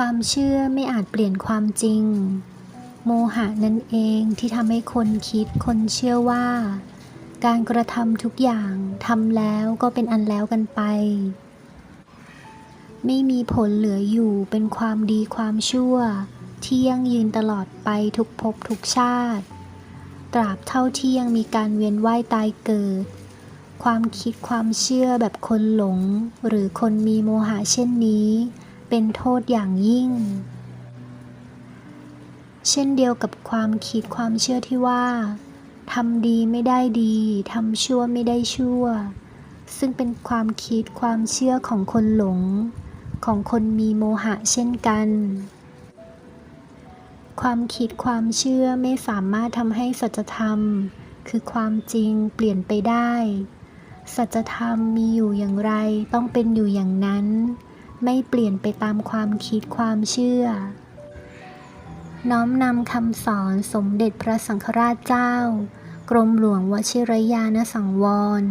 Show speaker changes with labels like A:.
A: ความเชื่อไม่อาจเปลี่ยนความจริง โมหะนั่นเองที่ทำให้คนคิดคนเชื่อว่า การกระทำทุกอย่างทำแล้วก็เป็นอันแล้วกันไป ไม่มีผลเหลืออยู่เป็นความดีความชั่ว ที่ยั่งยืนตลอดไปทุกภพทุกชาติ ตราบเท่าที่ยังมีการเวียนว่ายตายเกิด ความคิดความเชื่อแบบคนหลง หรือคนมีโมหะเช่นนี้ เป็นโทษอย่างยิ่ง เช่นเดียวกับความคิดความเชื่อที่ว่าทำดีไม่ได้ดีทำชั่วไม่ได้ชั่ว ซึ่งเป็นความคิดความเชื่อของคนหลง ของคนมีโมหะเช่นกัน ความคิดความเชื่อไม่สามารถทำให้สัจธรรม คือความจริงเปลี่ยนไปได้ สัจธรรมมีอยู่อย่างไรต้องเป็นอยู่อย่างนั้น ไม่เปลี่ยนไปตามความคิดความเชื่อ น้อมนำคำสอนสมเด็จพระสังฆราชเจ้า กรมหลวงวชิรยานสังวร